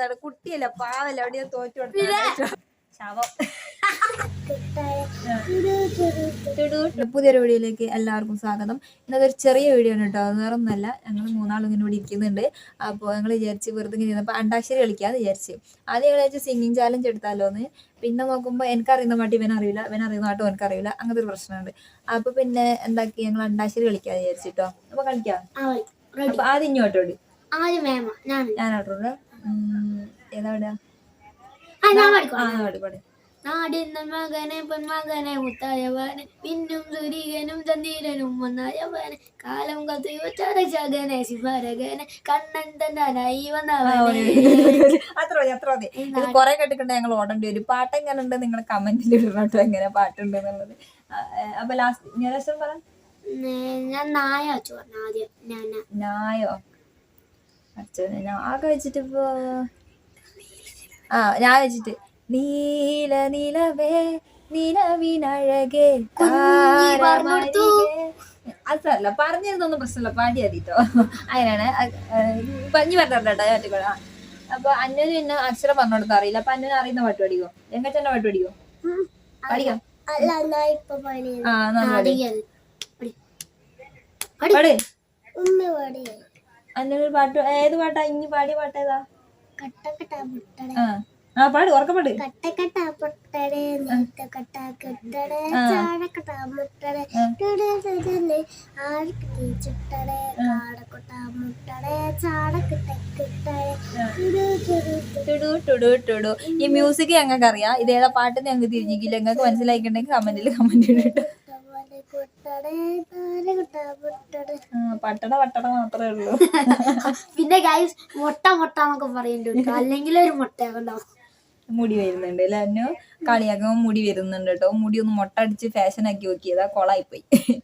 കൊടുത്താണ് കുട്ടിയല്ല പാവല്ല എവിടെയോ തോറ്റു കൊടുത്തു ശവം. പുതിയൊരു വീഡിയോയിലേക്ക് എല്ലാവർക്കും സ്വാഗതം. ഇന്നത്തെ ഒരു ചെറിയ വീഡിയോ ആണ് കേട്ടോ. അത് വേറെ ഒന്നല്ല ഞങ്ങൾ മൂന്നാളും ഇങ്ങനെ ഇവിടെ ഇരിക്കുന്നുണ്ട്. അപ്പോൾ ഞങ്ങൾ വിചാരിച്ച് വെറുതെ ഇങ്ങനെ ഇരുന്നപ്പോൾ അണ്ടാശ്ശേരി കളിക്കാന്ന് വിചാരിച്ച്. ആദ്യം ഞങ്ങൾ വിചാരിച്ച് സിംഗിങ് ചാലഞ്ച് എടുത്താലോ എന്ന് പിന്നെ നോക്കുമ്പോൾ എനിക്കറിയുന്ന പാട്ട് ഇവൻ അറിയില്ല ഇവൻ അറിയുന്ന പാട്ടും എനിക്കറിയില്ല അങ്ങനത്തെ ഒരു പ്രശ്നമുണ്ട്. അപ്പോൾ പിന്നെ എന്താക്കി ഞങ്ങൾ അണ്ടാശ്ശേരി കളിക്കാന്ന് വിചാരിച്ചിട്ടോ അപ്പോൾ കളിക്കാം. അപ്പോൾ ആദ്യം ഇങ്ങോട്ടോട് ഞാനോട്ടോട്. ഏതാ മകനെ പൊന്മകനെ മുത്തായവനെ പിന്നും സുരീകനും ചന്ദ്രനും വന്നായവനെ കാലം കത്തുവച്ചരകനെ ശിവരകനെ കണ്ണൻ തന്നായി വന്നവനെ. അത്ര മതി അത്ര മതി. ഇത് കുറെ കേട്ടിട്ടുണ്ട് ഞങ്ങൾ ഓടേണ്ടി വരും. പാട്ട് എങ്ങനെ ഉണ്ട് നിങ്ങൾ കമന്റിൽ ഇടണോട്ടോ എങ്ങനെ പാട്ടുണ്ട് എന്നുള്ളത് അപ്പൊ ലാസ്റ്റ് ഞാൻ ലക്ഷം പറ. ഞാൻ നായ ആദ്യം. ഞാൻ ഞായോ ആകെ വെച്ചിട്ട് ഇപ്പോ ആ ഞാൻ വെച്ചിട്ട് നീല നിലവേ നിലവിനഴകേ. അതല്ല പറഞ്ഞിരുന്നൊന്നും പ്രശ്നമില്ല പാടി മതിട്ടോ അങ്ങനെയാണ് പഞ്ഞു പറഞ്ഞിട്ടോ കേട്ടോ അപ്പൊ അന്നന് പിന്നെ അക്ഷരം പറഞ്ഞു കൊടുത്താ അറിയില്ല. അപ്പൊ അന്നന് അറിയുന്ന പാട്ട് പഠിക്കോ? എങ്ങനെ പാട്ട് പഠിക്കോ? പഠിക്കാം? അന്നൊരു പാട്ട് ഏത് പാട്ടാ? ഇനി പാടിയ പാട്ടേതാ ആ. പാട് ഉറക്കം പാട്. കട്ടക്കട്ട പൊട്ടടെ നീത്ത കട്ട ചാടക്കട്ട മുട്ടടെ ടുടുടുടുടുലെ ആർക്ക് തീച്ചുട്ടടെ കാടക്കൊട്ട മുട്ടടെ ചാടക്കിട്ട കിട്ടടെ ടുടുടുടുടു. ടുടു ടുടു ടുടു. ഈ മ്യൂസിക് ഞങ്ങൾക്ക് അറിയാം ഇതേതാ പാട്ട് ഞങ്ങൾക്ക് തിരിഞ്ഞിക്കില്ല ഞങ്ങൾക്ക് മനസ്സിലാക്കിണ്ടെങ്കിൽ കമന്റിൽ കമന്റ് ഇട്ടിട്ട് പട്ടട പട്ടട. മാത്രമേ ഉള്ളൂ. പിന്നെ ഗൈസ് മുട്ട മുട്ട എന്നൊക്കെ പറയുന്നുണ്ട് അല്ലെങ്കിൽ ഒരു മുട്ടയാകുണ്ടാവും മുടി വരുന്നുണ്ട് അല്ലേ അന്നു? കളിയാക്കുമ്പോൾ മുടി വരുന്നുണ്ട് കേട്ടോ. മുടി ഒന്ന് മുട്ട അടിച്ച് ഫാഷൻ ആക്കി നോക്കിയതാ കൊളായി പോയി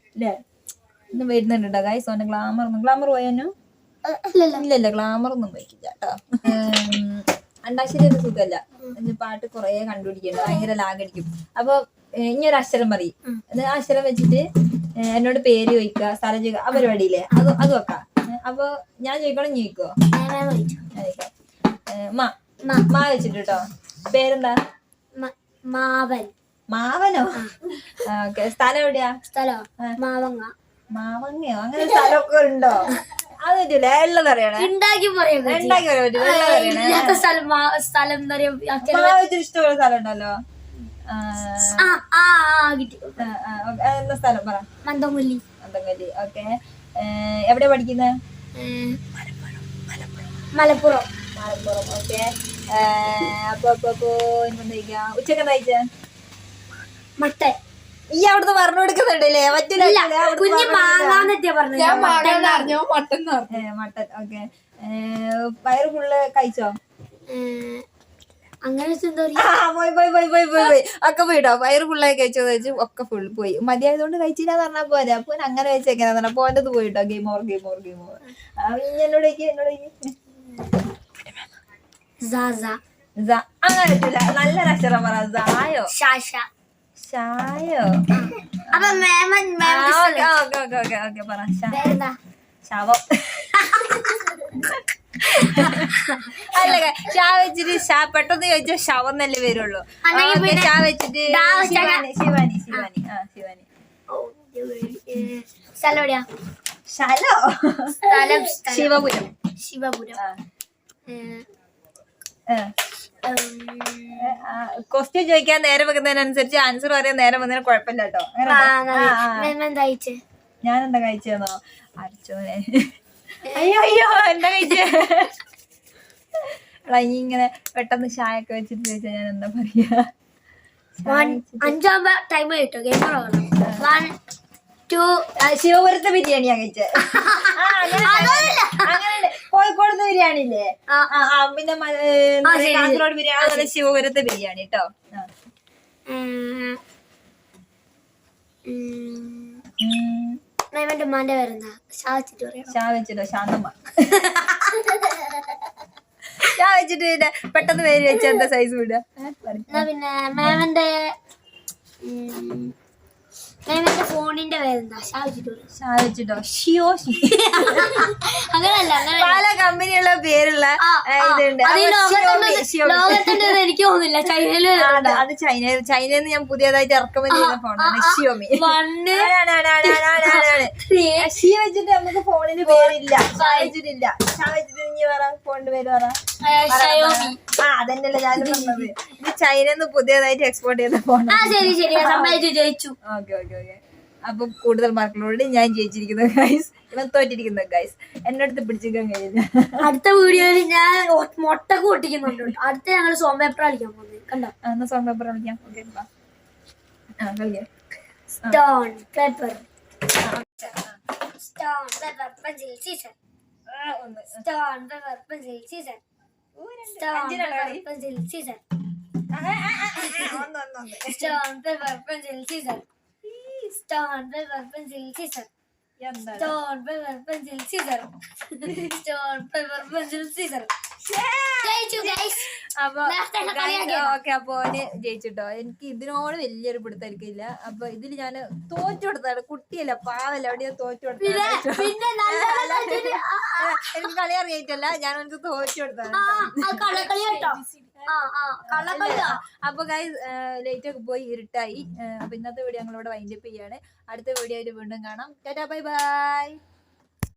ഇന്ന് വരുന്നുണ്ട് കേട്ടോ ഗൈസ് ഓന്റെ ഗ്ലാമർ ഒന്നും. ഗ്ലാമർ പോയന്നു അല്ലല്ല ഇല്ല ഇല്ല ഗ്ലാമർ ഒന്നും പോയിക്കില്ല കേട്ടോ. അണ്ടാശ്ശേരി ഒരു സുഖമല്ല. പാട്ട് കൊറേ കണ്ടുപിടിക്കണ്ട. ഭയങ്കര ലാഗടിക്കും അപ്പൊ ഇനി ഒരു അക്ഷരം പറയും. ആ അക്ഷരം വെച്ചിട്ട് എന്നോട് പേര് ചോദിക്കുക സ്ഥലം ചോദിക്കുക ആ പരിപാടിയില്ലേ? അത് അത് വെക്കാം. അപ്പൊ ഞാൻ ചോദിക്കണം നീ ചോദിക്കോ മാ മാ. വെച്ചിട്ട് കേട്ടോ പേരെന്താ? മാവൻ. മാവനോ? ഓക്കെ. സ്ഥലം എവിടെയാ? സ്ഥലോ. മാവങ്ങ. മാവങ്ങയോ? അങ്ങനെ സ്ഥലമൊക്കെ ഉണ്ടോ? അത് പറ്റൂല. എല്ലാം അറിയണേ. ഉണ്ടാക്കി പറയാൻ ഉണ്ടാക്കി പറയാൻ പറ്റൂല. സ്ഥലം സ്ഥലം എന്താ പറയാ ഇഷ്ടമുള്ള സ്ഥലം ഉണ്ടല്ലോ. എന്താ സ്ഥലം പറ. മന്ദമുല്ലി അന്തങ്കല്ലി ഓക്കെ. എവിടെ പഠിക്കുന്നത് മലപ്പുറം. മലപ്പുറം. ഓക്കെ. അപ്പൊ അപ്പൊ അപ്പൊ എന്താ? ഉച്ചയ്ക്ക് എന്താ കഴിച്ചേ? മട്ടൻ. ഈ അവിടുന്ന് പറഞ്ഞു കൊടുക്കുന്നുണ്ടല്ലേ? മറ്റേ മട്ടൻ ഓക്കെ. പയറ് ഫുള്ള് കഴിച്ചോ? പോയി പോയി പോയി പോയി പോയി പോയി. ഒക്കെ പോയിട്ടോ? വയറ് ഫുള്ളായി കഴിച്ചു വെച്ച് ഒക്കെ ഫുൾ പോയി. മതിയായതുകൊണ്ട് കഴിച്ചില്ല പറഞ്ഞാൽ പോരെ. അപ്പൊ അങ്ങനെ വെച്ചേക്കാന്ന് പറഞ്ഞാൽ അത് പോയിട്ടോ? Game or game or game or എന്നോട് എന്നോട് അങ്ങനെ നല്ലൊരു അക്ഷരം പറ. സായോ? ഷായോ? അപ്പൊ ഓക്കെ ഓക്കെ ഓക്കെ ഓക്കെ പറ. ശവം. അല്ല ഷാ വെച്ചിട്ട് ഷാ പെട്ടെന്ന് ചോദിച്ചാൽ ഷവന്നല്ലേ വരുള്ളൂ. ഷാ വെച്ചിട്ട് ശിവാനി ശിവാനി ശിവാനി ആ ശിവാനി. സ്ഥലം എവിടെയാ? സ്ഥലം? സ്ഥലം. ശിവപുരം. ശിവപുരം. ക്വസ്റ്റ്യൻ ചോദിക്കാൻ നേരം വെക്കുന്നതിനനുസരിച്ച് ആൻസർ പറയാൻ നേരെ വന്നതിന് കുഴപ്പമില്ല കേട്ടോ. ഞാൻ എന്താ കഴിച്ചതെന്നോ അരച്ചോനെ. അയ്യോ അയ്യോ എന്താ കഴിച്ചേ എടാ, ഇനി ഇങ്ങനെ പെട്ടെന്ന് ചായ ഒക്കെ വെച്ചിട്ട് ചോദിച്ചാൽ ഞാൻ എന്താ പറയാ? വൺ അഞ്ചാമ ടൈം കിട്ടോ. വൺ ടു ശിവപുരത്തെ ബിരിയാണിയാ കഴിച്ചത് ആ, അങ്ങനെ കോഴിക്കോടത്തെ ബിരിയാണി ഇല്ലേ പിന്നെ കാസർഗോഡ് ബിരിയാണി അതുപോലെ ശിവപുരത്തെ ബിരിയാണി കേട്ടോ. മേമന്റെ ഉമ്മാന്റെ പേരെന്താ? ഷാച്ചിട്ട് പറയാം ഷാ ശാന്തമ്മ. ഷാ വെച്ചിട്ട് പിന്നെ പെട്ടെന്ന് പേര് വെച്ച എന്താ സൈസ് വിടുക? പിന്നെ മേമന്റെ എന്റെ ഫോണിന്റെ പേരെന്താ വെച്ചിട്ടോ ഷിയോ അങ്ങനല്ല പല കമ്പനിയുള്ള പേരുള്ള ഇതുണ്ട്. ലോകത്തുണ്ടെന്ന് എനിക്ക് തോന്നുന്നില്ല. ചൈനയിൽ അത് ചൈന ചൈനയിൽ നിന്ന് ഞാൻ പുതിയതായിട്ട് ഇറക്കുമതി ചെയ്ത ഫോണാണ് ഷിയോമി. ഷി വെച്ചിട്ട് നമുക്ക് ഫോണിന് പേരില്ല. സാധിച്ചിട്ടില്ല ഷാ വെച്ചിട്ട് നീ പറ ഫോണിന്റെ പേര് പറ. ഷയോമി. ആ അതന്നെയല്ലേ ഞാൻ പറഞ്ഞത്. ഇത് ചൈനന്ന് പുതിയതായിട്ട് എക്സ്പോർട്ട് ചെയ്ത ആ ശരി ശരി. ഞാൻ സമ്മതിച്ചു ജയിച്ചു. Okay okay okay. അപ്പൊ കൂടുതൽ മാർക്കുകളോട് ഞാൻ ജയിച്ചിരിക്കുന്നു ഗൈസ് ഇവൻ തോറ്റിരിക്കുന്നു ഗൈസ് എന്റെ അടുത്ത് പിടിച്ചിരിക്കാൻ കഴിയില്ല. അടുത്ത വീഡിയോയിൽ ഞാൻ മുട്ട കൂട്ടിക്കുന്നുണ്ട്. അടുത്ത ഞങ്ങൾ സോം പേപ്പർ കളിക്കാൻ പോകുന്നത്. കണ്ടോ? എന്നാ സോം പേപ്പർ കളിക്കാം. ഓക്കെ ആ കളിക്കാം. Stone paper stone paper pencil season stone paper pencil season stone അഞ്ചിനാണ് പേപ്പർ കളി. പെൻസിൽ സീസൺ ആ, ആ, ആ, ആ, ആ, ഒന്ന് ഒന്ന് ഒന്ന് stone paper pencil season stone paper അപ്പൊ. ഓക്കെ അപ്പൊ ജയിച്ചിട്ടോ. എനിക്ക് ഇതിനോട് വലിയൊരു പിടുത്തരിക്കില്ല അപ്പൊ ഇതിൽ ഞാൻ തോറ്റു കൊടുത്താണ് കുട്ടിയല്ല പാവല്ല അവിടെ ഞാൻ തോറ്റു കൊടുത്താണ് എനിക്ക് കളി അറിയിട്ടല്ല ഞാൻ എനിക്ക് തോറ്റു കൊടുത്താണ് അപ്പൊ ഗൈസ് ലേറ്റ് ഒക്കെ പോയി ഇരുട്ടായി. അപ്പൊ ഇന്നത്തെ വീഡിയോ ഞങ്ങളിവിടെ വൈൻഡപ്പ് ചെയ്യാണ്. അടുത്ത വീഡിയോ വീണ്ടും കാണാം. Tata bye bye